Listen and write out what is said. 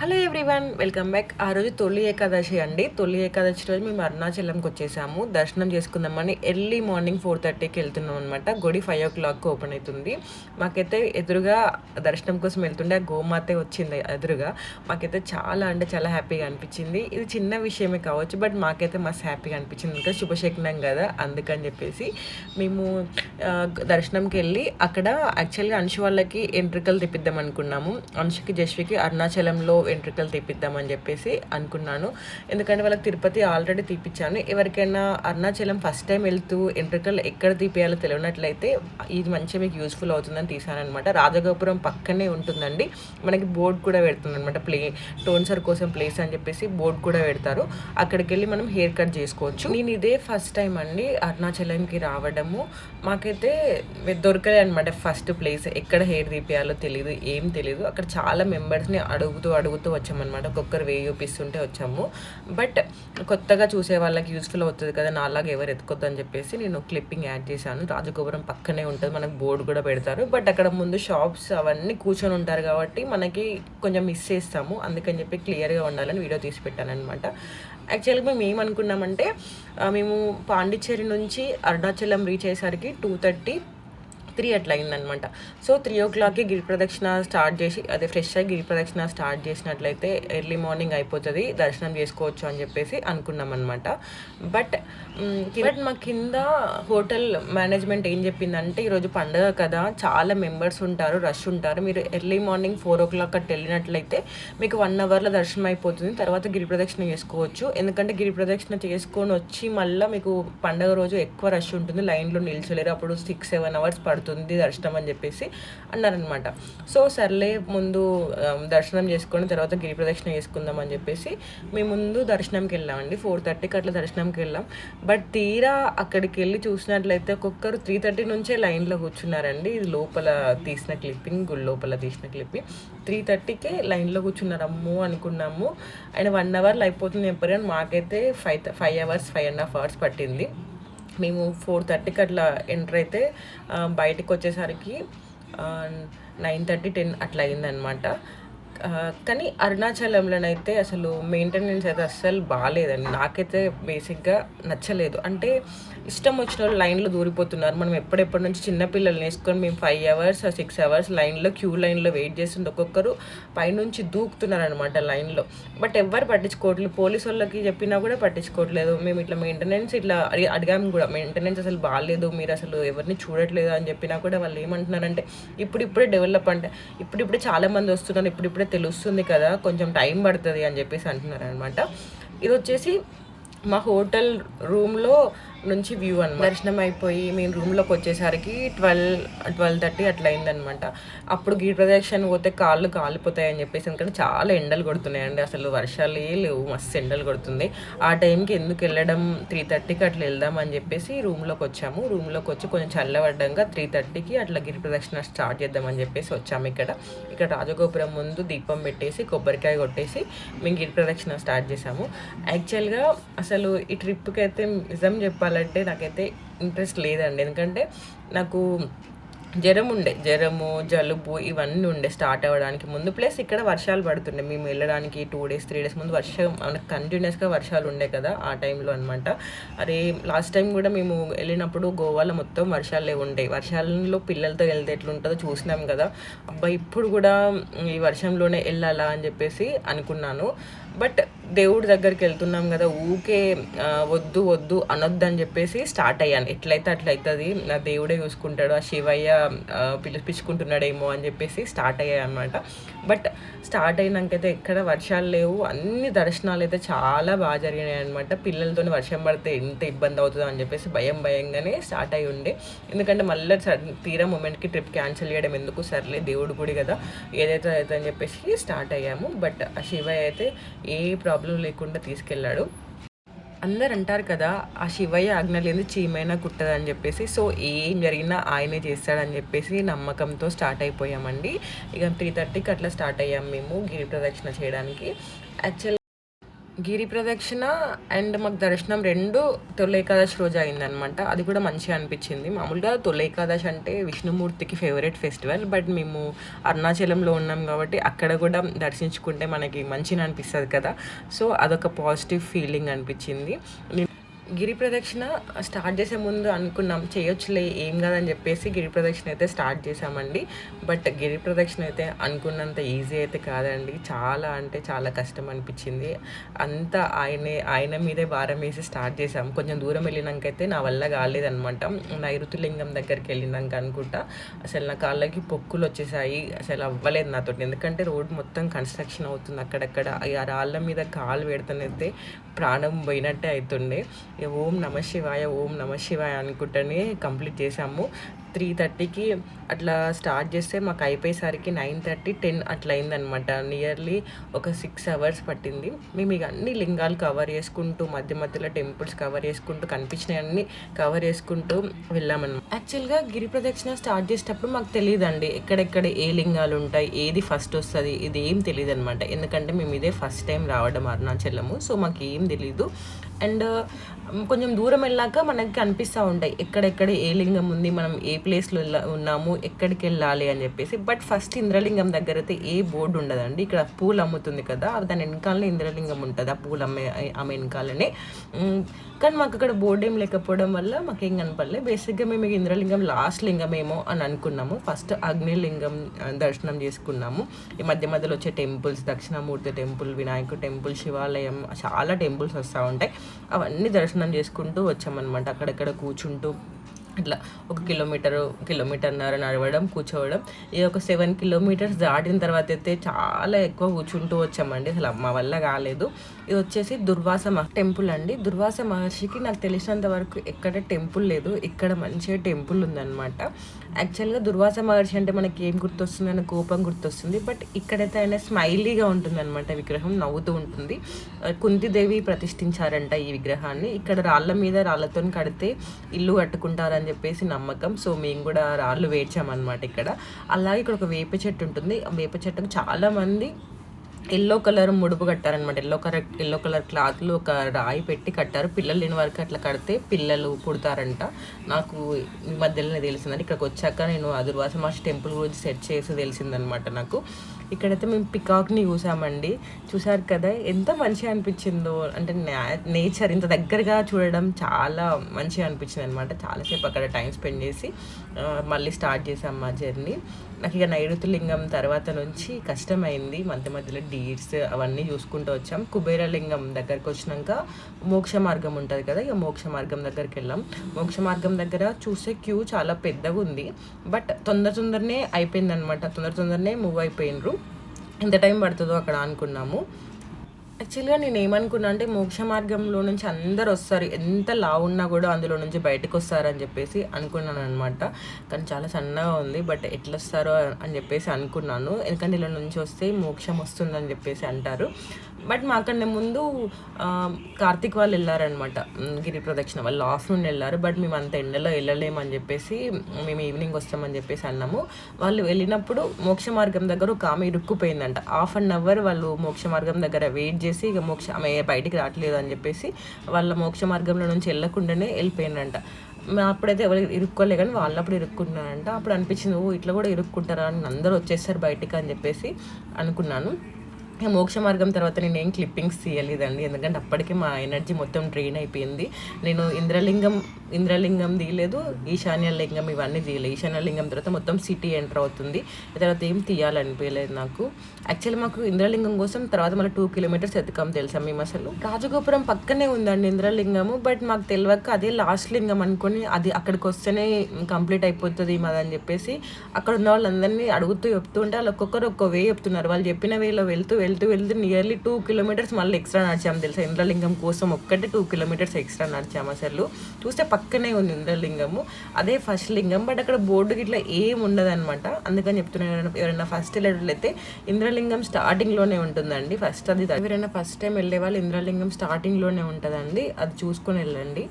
Hello everyone welcome back. ఆ రోజు తొలి ఏకాదశి అండి. తొలి ఏకాదశి రోజు మేము అరుణాచలంకి వచ్చేసాము. దర్శనం చేసుకుందామని ఎర్లీ మార్నింగ్ ఫోర్ థర్టీకి వెళ్తున్నాం అనమాట గుడి ఫైవ్ ఓ క్లాక్ ఓపెన్ అవుతుంది. మాకైతే ఎదురుగా దర్శనం కోసం వెళ్తుండే ఆ గోమాతే వచ్చింది ఎదురుగా. మాకైతే చాలా అంటే చాలా హ్యాపీగా అనిపించింది. ఇది చిన్న విషయమే కావచ్చు బట్ మాకైతే మస్తు హ్యాపీగా అనిపించింది. ఇంకా శుభశకనం కదా అందుకని చెప్పేసి మేము దర్శనంకి వెళ్ళి అక్కడ యాక్చువల్గా అంశు వాళ్ళకి ఎంట్రికలు తెప్పిద్దాం అనుకున్నాము. అంశుకి జస్వికి అరుణాచలంలో వెంట్రుకలు తెప్పిద్దామని చెప్పేసి అనుకున్నాను. ఎందుకంటే వాళ్ళకి తిరుపతి ఆల్రెడీ తీపిచ్చాను. ఎవరికైనా అరుణాచలం ఫస్ట్ టైం వెళ్తూ వెంట్రుకలు ఎక్కడ తీపియాలో తెలియనట్లయితే ఇది మంచిగా మీకు యూస్ఫుల్ అవుతుందని తీసానమాట రాజగోపురం పక్కనే ఉంటుందండి. మనకి బోర్డు కూడా పెడుతుంది అనమాట ప్లే టోన్సర్ కోసం ప్లేస్ అని చెప్పేసి బోర్డు కూడా పెడతారు. అక్కడికి వెళ్ళి మనం హెయిర్ కట్ చేసుకోవచ్చు. నేను ఇదే ఫస్ట్ టైం అండి అరుణాచలంకి రావడము. మాకైతే దొరకలే అనమాట ఫస్ట్ ప్లేస్ ఎక్కడ హెయిర్ తీపియాలో తెలియదు ఏం తెలియదు అక్కడ చాలా మెంబర్స్ని అడుగుతూ అడుగుతూ వచ్చామన్నమాట. ఒక్కొక్కరు వేయి చూపిస్తుంటే వచ్చాము. బట్ కొత్తగా చూసే వాళ్ళకి యూస్ఫుల్ అవుతుంది కదా నాలాగా ఎవరు ఎత్తుకోద్దు అని చెప్పేసి నేను క్లిప్పింగ్ యాడ్ చేశాను. రాజగోపురం పక్కనే ఉంటుంది మనకు బోర్డు కూడా పెడతారు. బట్ అక్కడ ముందు షాప్స్ అవన్నీ కూర్చొని ఉంటారు కాబట్టి మనకి కొంచెం మిస్ చేస్తాము. అందుకని చెప్పి క్లియర్గా ఉండాలని వీడియో తీసి పెట్టాను అనమాట యాక్చువల్గా మేము ఏమనుకున్నామంటే మేము పాండిచ్చేరి నుంచి అరుణాచలం రీచ్ అయ్యేసరికి టూ థర్టీ త్రీ అట్లా అయిందనమాట సో త్రీ ఓ క్లాక్కి గిరి ప్రదక్షిణ స్టార్ట్ చేసి అదే ఫ్రెష్ అయ్యి గిరి ప్రదక్షిణ స్టార్ట్ చేసినట్లయితే ఎర్లీ మార్నింగ్ అయిపోతుంది దర్శనం చేసుకోవచ్చు అని చెప్పేసి అనుకున్నాం అనమాట బట్ బట్ మా కింద హోటల్ మేనేజ్మెంట్ ఏం చెప్పిందంటే ఈరోజు పండగ కదా చాలా మెంబర్స్ ఉంటారు రష్ ఉంటారు మీరు early morning four o'clock అట్లా వెళ్ళినట్లయితే మీకు వన్ అవర్లో దర్శనం అయిపోతుంది తర్వాత గిరి ప్రదక్షిణ చేసుకోవచ్చు. ఎందుకంటే గిరి ప్రదక్షిణ చేసుకొని వచ్చి మళ్ళీ మీకు పండగ రోజు ఎక్కువ రష్ ఉంటుంది లైన్లో నిల్చోలేరు అప్పుడు సిక్స్ సెవెన్ అవర్స్ పడుతుంది. దర్శనం అని చెప్పేసి అన్నారనమాట సో సర్లే ముందు దర్శనం చేసుకొని తర్వాత గిరి ప్రదక్షిణ చేసుకుందాం అని చెప్పేసి మేము ముందు దర్శనంకి వెళ్ళామండి. ఫోర్ థర్టీకి అట్లా దర్శనంకి వెళ్ళాం. బట్ తీరా అక్కడికి వెళ్ళి చూసినట్లయితే ఒక్కొక్కరు త్రీ థర్టీ నుంచే లైన్లో కూర్చున్నారండి. ఇది లోపల తీసిన క్లిప్పింగ్ గుడి లోపల తీసిన క్లిప్పింగ్. త్రీ థర్టీకే లైన్లో కూర్చున్నారు. అమ్మో అనుకున్నాము. అండ్ వన్ అవర్లో అయిపోతుంది చెప్పారు మాకైతే five five hours five and half hours పట్టింది. మేము ఫోర్ థర్టీకి అట్లా ఎంటర్ అయితే బయటకు వచ్చేసరికి నైన్ థర్టీ టెన్ అట్లా అయిందనమాట కానీ అరుణాచలంలోనైతే అసలు మెయింటెనెన్స్ అయితే అస్సలు బాగాలేదండి. నాకైతే బేసిక్గా నచ్చలేదు. అంటే ఇష్టం వచ్చిన వాళ్ళు లైన్లో దూరిపోతున్నారు. మనం ఎప్పుడెప్పటి నుంచి చిన్నపిల్లల్ని వేసుకొని మేము ఫైవ్ అవర్స్ సిక్స్ అవర్స్ లైన్లో క్యూ లైన్లో వెయిట్ చేస్తుంటే ఒక్కొక్కరు పైనుంచి దూకుతున్నారు అనమాట లైన్లో. బట్ ఎవ్వరు పట్టించుకోవట్లేదు. పోలీసు వాళ్ళకి చెప్పినా కూడా పట్టించుకోవట్లేదు. మేము ఇట్లా మెయింటెనెన్స్ ఇట్లా అడిగి అడిగాము కూడా. మెయింటెనెన్స్ అసలు బాగాలేదు. మీరు అసలు ఎవరిని చూడట్లేదు అని చెప్పినా కూడా వాళ్ళు ఏమంటున్నారంటే ఇప్పుడు ఇప్పుడే డెవలప్ అంటే ఇప్పుడు ఇప్పుడే వస్తున్నారు. ఇప్పుడిప్పుడే తెలుస్తుంది కదా కొంచెం టైం పడుతుంది అని చెప్పేసి అంటున్నారు అనమాట ఇది వచ్చేసి మా హోటల్ రూమ్లో నుంచి వ్యూ అనమాట దర్శనం అయిపోయి మేము రూమ్లోకి వచ్చేసరికి ట్వెల్వ్ ట్వెల్వ్ థర్టీ అట్లా అయిందనమాట అప్పుడు గిరి ప్రదక్షిణ పోతే కాళ్ళు కాలిపోతాయి అని చెప్పేసి ఎందుకంటే చాలా ఎండలు కొడుతున్నాయండి. అసలు వర్షాలు లేవు మస్తు ఎండలు కొడుతుంది. ఆ టైంకి ఎందుకు వెళ్ళడం? త్రీ థర్టీకి అట్లా వెళ్దాం అని చెప్పేసి రూమ్లోకి వచ్చాము. రూమ్లోకి వచ్చి కొంచెం చల్లబడ్డంగా త్రీ థర్టీకి అట్లా గిరి ప్రదక్షిణ స్టార్ట్ చేద్దామని చెప్పేసి వచ్చాము ఇక్కడ. ఇక్కడ రాజగోపురం ముందు దీపం పెట్టేసి కొబ్బరికాయ కొట్టేసి మేము గిరి ప్రదక్షిణ స్టార్ట్ చేసాము. యాక్చువల్గా అసలు ఈ ట్రిప్కి అయితే నిజం చెప్పాలంటే నాకైతే ఇంట్రెస్ట్ లేదండి. ఎందుకంటే నాకు జ్వరం ఉండే జ్వరము జలుబు ఇవన్నీ ఉండే స్టార్ట్ అవ్వడానికి ముందు. ప్లస్ ఇక్కడ వర్షాలు పడుతుండే. మేము వెళ్ళడానికి టూ డేస్ త్రీ డేస్ ముందు వర్షం మనకు కంటిన్యూస్గా వర్షాలు ఉండే కదా ఆ టైంలో అనమాట అరే లాస్ట్ టైం కూడా మేము వెళ్ళినప్పుడు గోవాలో మొత్తం వర్షాలే ఉండే. వర్షాలలో పిల్లలతో వెళ్తే ఎట్లుంటుందో చూసినాం కదా. అబ్బా ఇప్పుడు కూడా ఈ వర్షంలోనే వెళ్ళాలా అని చెప్పేసి అనుకున్నాను. బట్ దేవుడి దగ్గరికి వెళ్తున్నాం కదా ఊకే వద్దు వద్దు అనొద్దు అని చెప్పేసి స్టార్ట్ అయ్యాను. ఎట్లయితే అట్లయితుంది అవుతుంది నా దేవుడే చూసుకుంటాడు ఆ శివయ్య పిలిపించుకుంటున్నాడేమో అని చెప్పేసి స్టార్ట్ అయ్యాయి అనమాట బట్ స్టార్ట్ అయినాకైతే ఎక్కడ వర్షాలు లేవు అన్ని దర్శనాలు అయితే చాలా బాగా జరిగినాయి అనమాట పిల్లలతో వర్షం పడితే ఎంత ఇబ్బంది అవుతుందో అని చెప్పేసి భయం భయంగానే స్టార్ట్ అయి ఉండే. ఎందుకంటే మళ్ళీ తీరా మూమెంట్కి ట్రిప్ క్యాన్సిల్ చేయడం ఎందుకు సర్లే దేవుడు గుడి కదా ఏదైతే అయితే అని చెప్పేసి స్టార్ట్ అయ్యాము. బట్ ఆ శివయ్య అయితే ఏ ప్రాబ్లం లేకుండా తీసుకెళ్ళాడు. అందరు అంటారు కదా ఆ శివయ్య ఆజ్ఞ లేని చీమైనా కుట్టదని చెప్పేసి సో ఏం జరిగినా ఆయనే చేస్తాడని చెప్పేసి నమ్మకంతో స్టార్ట్ అయిపోయామండి. ఇక త్రీ థర్టీకి అట్లా స్టార్ట్ అయ్యాం మేము గిరి ప్రదక్షిణ చేయడానికి. యాక్చువల్ గిరి ప్రదక్షిణ అండ్ మాకు దర్శనం రెండు తొలి ఏకాదశి రోజు అయిందనమాట అది కూడా మంచిగా అనిపించింది. మామూలుగా తొలి ఏకాదశి అంటే విష్ణుమూర్తికి ఫేవరెట్ ఫెస్టివల్ బట్ మేము అరుణాచలంలో ఉన్నాం కాబట్టి అక్కడ కూడా దర్శించుకుంటే మనకి మంచిగా అనిపిస్తుంది కదా. సో అదొక పాజిటివ్ ఫీలింగ్ అనిపించింది. గిరి ప్రదక్షిణ స్టార్ట్ చేసే ముందు అనుకున్నాం చేయొచ్చులే ఏం కాదని చెప్పేసి గిరి ప్రదక్షిణ అయితే స్టార్ట్ చేసామండి బట్ గిరి ప్రదక్షిణ అయితే అనుకున్నంత ఈజీ అయితే కాదండి. చాలా అంటే చాలా కష్టం అనిపించింది. అంతా ఆయనే ఆయన మీదే భారం వేసి స్టార్ట్ చేసాం కొంచెం దూరం వెళ్ళినాకైతే నా వల్ల కాలేదనమాట నైరుతులింగం దగ్గరికి వెళ్ళినాక అనుకుంటా అసలు నా కాళ్ళకి పొక్కులు వచ్చేసాయి. అసలు అవ్వలేదు నాతో ఎందుకంటే రోడ్ మొత్తం కన్స్ట్రక్షన్ అవుతుంది అక్కడక్కడ. ఆ రాళ్ళ మీద కాలు పెడుతున్నైతే ప్రాణం పోయినట్టే అవుతుండే ఓం నమ శివాయ ఓం నమ శివాయ అనుకుంటేనే కంప్లీట్ చేసాము త్రీ థర్టీకి అట్లా స్టార్ట్ చేస్తే మాకు అయిపోయేసరికి నైన్ థర్టీ టెన్ అట్లా అయిందనమాట నియర్లీ ఒక సిక్స్ అవర్స్ పట్టింది. మేము ఇక అన్ని లింగాలు కవర్ చేసుకుంటూ మధ్య మధ్యలో టెంపుల్స్ కవర్ చేసుకుంటూ కనిపించినవన్నీ కవర్ చేసుకుంటూ వెళ్ళామన్నమాట. యాక్చువల్గా గిరి ప్రదక్షిణ స్టార్ట్ చేసేటప్పుడు మాకు తెలియదండి ఎక్కడెక్కడ ఏ లింగాలు ఉంటాయి ఏది ఫస్ట్ వస్తుంది ఇది ఏం తెలియదు అనమాట ఎందుకంటే మేము ఇదే ఫస్ట్ టైం రావడం అరుణాచలము సో మాకు ఏం తెలీదు. అండ్ కొంచెం దూరం వెళ్ళాక మనకి కనిపిస్తూ ఉంటాయి. ఎక్కడెక్కడ ఏ లింగం ఉంది మనం ఏ ప్లేస్లో ఉన్నాము ఎక్కడికి వెళ్ళాలి అని చెప్పేసి. బట్ ఫస్ట్ ఇంద్రలింగం దగ్గర అయితే ఏ బోర్డు ఉండదండి. ఇక్కడ పూలు అమ్ముతుంది కదా దాని వెనకాలనే ఇంద్రలింగం ఉంటుంది. ఆ పూలు అమ్మే ఆమె వెనకాలనే. కానీ మాకు అక్కడ బోర్డు ఏం లేకపోవడం వల్ల మాకు ఏం కనపడలేదు బేసిక్గా మేము ఇంద్రలింగం లాస్ట్ లింగమేమో అని అనుకున్నాము. ఫస్ట్ అగ్నిలింగం దర్శనం చేసుకున్నాము. ఈ మధ్య మధ్యలో వచ్చే టెంపుల్స్ దక్షిణామూర్తి టెంపుల్ వినాయకుడు టెంపుల్ శివాలయం చాలా టెంపుల్స్ వస్తూ ఉంటాయి. అవన్నీ దర్శనం చేసుకుంటూ వచ్చామన్నమాట. అక్కడక్కడ కూర్చుంటూ అట్లా ఒక కిలోమీటర్ కిలోమీటర్న్నర నడవడం కూర్చోవడం. ఈ ఒక సెవెన్ కిలోమీటర్స్ దాటిన తర్వాత అయితే చాలా ఎక్కువ కూర్చుంటూ వచ్చామండి. అసలు మా వల్ల కాలేదు. ఇది వచ్చేసి దుర్వాస టెంపుల్ అండి. దుర్వాస మహర్షికి నాకు తెలిసినంత వరకు ఎక్కడ టెంపుల్ లేదు. ఇక్కడ మంచిగా టెంపుల్ ఉందన్నమాట. యాక్చువల్గా దుర్వాస మహర్షి అంటే మనకి ఏం గుర్తొస్తుంది అన్న కోపం గుర్తొస్తుంది. బట్ ఇక్కడైతే ఆయన స్మైలీగా ఉంటుంది అనమాట విగ్రహం నవ్వుతూ ఉంటుంది. కుంతిదేవి ప్రతిష్ఠించారంట ఈ విగ్రహాన్ని. ఇక్కడ రాళ్ళ మీద రాళ్ళతో కడితే ఇల్లు కట్టుకుంటారని చెప్పేసి నమ్మకం. సో మేము కూడా రాళ్ళు వేర్చామన్నమాట ఇక్కడ. అలాగే ఇక్కడ ఒక వేప చెట్టు ఉంటుంది. ఆ వేప చెట్టుకు చాలామంది ఎల్లో కలర్ ముడుపు కట్టారనమాట ఎల్లో కలర్ ఎల్లో కలర్ క్లాత్లు ఒక రాయి పెట్టి కట్టారు. పిల్లలు లేని వరకు అట్లా కడితే పిల్లలు పుడతారంట. నాకు ఈ మధ్యలోనే తెలిసిందని ఇక్కడికి వచ్చాక నేను అదుర్వాస మాస్ టెంపుల్ గురించి సెర్చ్ చేసి తెలిసిందనమాట నాకు. ఇక్కడైతే మేము పికాక్ని చూసామండి. చూసారు కదా ఎంత మంచిగా అనిపించిందో. అంటే నేచర్ ఇంత దగ్గరగా చూడడం చాలా మంచిగా అనిపించింది అనమాట చాలాసేపు అక్కడ టైం స్పెండ్ చేసి మళ్ళీ స్టార్ట్ చేసాం మా జర్నీ. నాకు ఇక నైరుతిలింగం తర్వాత నుంచి కష్టమైంది. మధ్య మధ్యలో డీట్స్ అవన్నీ చూసుకుంటూ వచ్చాం. కుబేరలింగం దగ్గరకు వచ్చినాక మోక్ష మార్గం ఉంటుంది కదా ఇక మోక్ష మార్గం దగ్గరికి వెళ్ళాం. మోక్ష మార్గం దగ్గర చూసే క్యూ చాలా పెద్దగా ఉంది బట్ తొందర తొందరనే అయిపోయింది అనమాట తొందర తొందరనే మూవ్ అయిపోయినరు. ఎంత టైం పడుతుందో అక్కడ అనుకున్నాము. యాక్చువల్గా నేను ఏమనుకున్నా అంటే మోక్ష మార్గంలో నుంచి అందరు వస్తారు. ఎంత లావు ఉన్నా కూడా అందులో నుంచి బయటకు వస్తారని చెప్పేసి అనుకున్నాను అనమాట కానీ చాలా సన్నగా ఉంది. బట్ ఎట్లా వస్తారో అని చెప్పేసి అనుకున్నాను. ఎందుకంటే ఇలా నుంచి వస్తే మోక్షం వస్తుందని చెప్పేసి అంటారు. బట్ మాకన్నా ముందు కార్తిక్ వాళ్ళు వెళ్ళారనమాట గిరి ప్రదక్షిణ వాళ్ళు ఆఫ్టర్నూన్ వెళ్ళారు. బట్ మేము అంత ఎండలో వెళ్ళలేమని చెప్పేసి మేము ఈవినింగ్ వస్తామని చెప్పేసి అన్నాము. వాళ్ళు వెళ్ళినప్పుడు మోక్ష మార్గం దగ్గర ఒక ఆమె ఇరుక్కుపోయిందంట. హాఫ్ అన్ అవర్ వాళ్ళు మోక్ష మార్గం దగ్గర వెయిట్ చేసి ఇక మోక్ష ఆమె బయటికి రావట్లేదు అని చెప్పేసి వాళ్ళ మోక్ష మార్గంలో నుంచి వెళ్ళకుండానే వెళ్ళిపోయిందంట. అప్పుడైతే ఎవరు ఇరుక్కోలే కానీ వాళ్ళప్పుడు ఇరుక్కుంటున్నారంట అప్పుడు అనిపించింది ఓ ఇట్లా కూడా ఇరుక్కుంటారా? అని అందరూ వచ్చేస్తారు బయటికి అని చెప్పేసి అనుకున్నాను. మోక్ష మార్గం తర్వాత నేను ఏం క్లిప్పింగ్స్ తీయలేదండి. ఎందుకంటే అప్పటికే మా ఎనర్జీ మొత్తం డ్రైన్ అయిపోయింది. నేను ఇంద్రలింగం ఇంద్రలింగం తీయలేదు ఈశాన్య లింగం ఇవన్నీ తీయలేదు ఈశాన్య లింగం తర్వాత మొత్తం సిటీ ఎంటర్ అవుతుంది. తర్వాత ఏం తీయాలనిపించలేదు నాకు. యాక్చువల్లీ మాకు ఇంద్రలింగం కోసం తర్వాత మళ్ళీ టూ కిలోమీటర్స్ ఎత్తుకాం తెలుసా మేము అసలు? రాజగోపురం పక్కనే ఉందండి ఇంద్రలింగము. బట్ మాకు తెలియక అదే లాస్ట్ లింగం అనుకొని అది అక్కడికి వస్తేనే కంప్లీట్ అయిపోతుంది మాదని చెప్పేసి అక్కడ ఉన్న వాళ్ళందరినీ అడుగుతూ చెప్తూ ఉంటే వాళ్ళు ఒక్కొక్కరు ఒక్కో వే చెప్తున్నారు. వాళ్ళు చెప్పిన వేలో వెళ్తూ వెళ్తూ వెళ్తూ నియర్లీ టూ కిలోమీటర్స్ మళ్ళీ ఎక్స్ట్రా నడిచాము తెలుసా? ఇంద్రలింగం కోసం ఒక్కటే టూ కిలోమీటర్స్ ఎక్స్ట్రా నడిచాము అసలు. చూస్తే పక్కనే ఉంది ఇంద్రలింగము. అదే ఫస్ట్ లింగం. బట్ అక్కడ బోర్డు ఇట్లా ఏం ఉండదు అనమాట అందుకని చెప్తున్నాను ఎవరైనా ఫస్ట్ వెళ్ళేటట్లయితే ఇంద్రలింగం స్టార్టింగ్లోనే ఉంటుందండి. ఫస్ట్ అది ఎవరైనా ఫస్ట్ టైం వెళ్ళే వాళ్ళు ఇంద్రలింగం స్టార్టింగ్లోనే ఉంటుందండి. అది చూసుకొని వెళ్ళండి.